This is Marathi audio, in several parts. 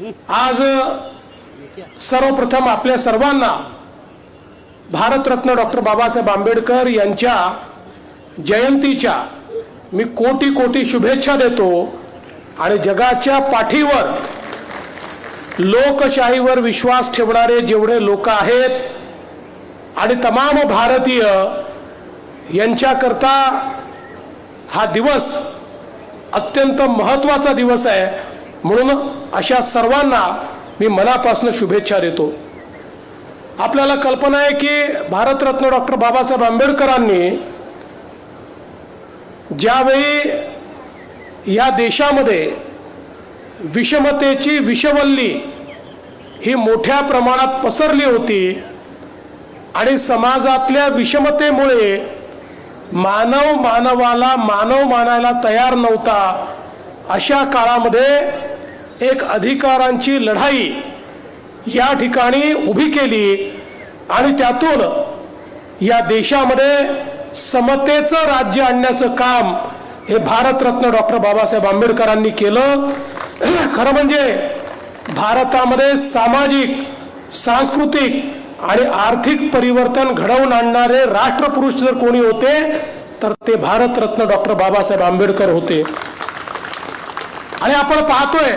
आज सर्वप्रथम आपल्या सर्वांना भारतरत्न डॉक्टर बाबासाहेब आंबेडकर यांच्या जयंतीच्या मी कोटी कोटी शुभेच्छा देतो आणि जगाच्या पाठीवर लोकशाहीवर विश्वास ठेवणारे जेवढे लोक आहेत आणि तमाम भारतीय यांच्याकरता हा दिवस अत्यंत महत्त्वाचा दिवस आहे. म्हणून अशा सर्वांना मी मनापासून शुभेच्छा देतो. आपल्याला कल्पना आहे की भारतरत्न डॉक्टर बाबासाहेब आंबेडकरांनी ज्यावेळी या देशामध्ये विषमतेची विषवल्ली ही मोठ्या प्रमाणात पसरली होती आणि समाजातल्या विषमतेमुळे मानव मानवाला मानव मानायला तयार नव्हता अशा काळामध्ये एक अधिकारांची लढाई या ठिकाणी उभी केली आणि त्यातून या देशामध्ये समतेचं राज्य आणण्याचं काम हे भारतरत्न डॉक्टर बाबासाहेब आंबेडकरांनी केलं. खरं म्हणजे भारतामध्ये सामाजिक सांस्कृतिक आणि आर्थिक परिवर्तन घडवून आणणारे राष्ट्रपुरुष जर कोणी होते तर ते भारतरत्न डॉक्टर बाबासाहेब आंबेडकर होते. आणि आपण पाहतोय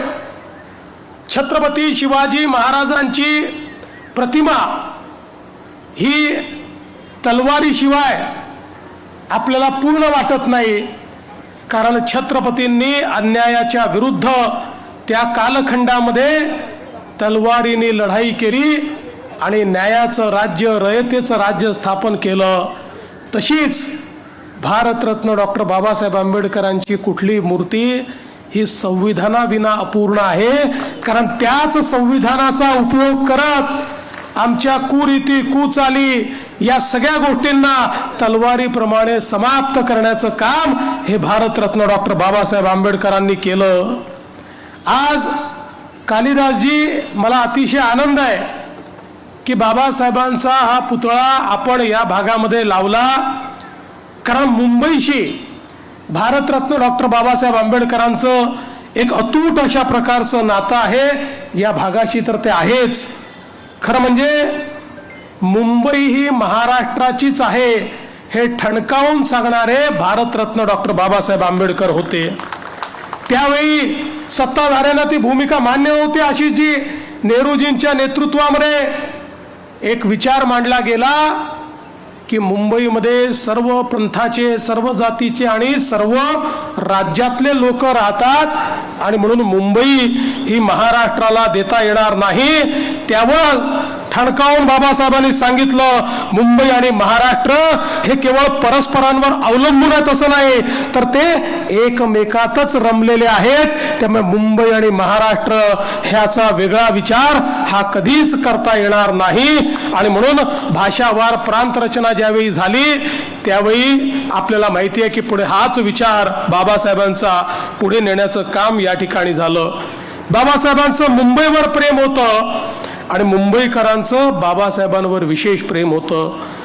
छत्रपती शिवाजी महाराजांची प्रतिमा ही तलवारीशिवाय आपल्याला पूर्ण वाटत नाही कारण छत्रपतींनी अन्यायाच्या विरुद्ध त्या कालखंडामध्ये तलवारीने लढाई केली आणि न्यायाचं राज्य रयतेचं राज्य स्थापन केलं. तशीच भारतरत्न डॉक्टर बाबासाहेब आंबेडकरांची कुठली मूर्ती ही संविधानाविना अपूर्ण आहे. कारण त्याच संविधानाचा उपयोग करत आमच्या कुरीती कुचाली या सगळ्या गोष्टींना तलवारीप्रमाणे समाप्त करण्याचं काम हे भारतरत्न डॉक्टर बाबासाहेब आंबेडकरांनी केलं. आज कालिदासजी मला अतिशय आनंद आहे की बाबासाहेबांचा हा पुतळा आपण या भागामध्ये लावला. कारण मुंबईशी भारतरत्न डॉक्टर बाबासाहेब आंबेडकरांचं एक अतूट अशा प्रकारचं नातं आहे. या भागाशी तर ते आहेच. खरं म्हणजे मुंबई ही महाराष्ट्राचीच आहे. हे ठणकावून सांगणारे भारतरत्न डॉक्टर बाबासाहेब आंबेडकर होते. त्यावेळी सत्ताधाऱ्यांना ती भूमिका मान्य नव्हती अशी जी नेहरूजींच्या नेतृत्वामध्ये एक विचार मांडला गेला. की मुंबईमध्ये सर्व पंथाचे सर्व जातीचे आणि सर्व राज्यातले लोक राहतात आणि म्हणून मुंबई ही महाराष्ट्राला देता येणार नाही. त्यावर ठणकावून बाबासाहेबांनी सांगितलं मुंबई आणि महाराष्ट्र हे केवळ परस्परांवर अवलंबून आहेत असं नाही तर ते एकमेकातच रमलेले आहेत. त्यामुळे मुंबई आणि महाराष्ट्र ह्याचा वेगळा विचार हा कधीच करता येणार नाही. आणि म्हणून भाषावार प्रांत रचना ज्यावेळी झाली त्यावेळी आपल्याला माहिती आहे की पुढे हाच विचार बाबासाहेबांचा पुढे नेण्याचं काम या ठिकाणी झालं. बाबासाहेबांचं मुंबईवर प्रेम होतं. आणि मुंबईकरांचं बाबासाहेबांवर विशेष प्रेम होतं.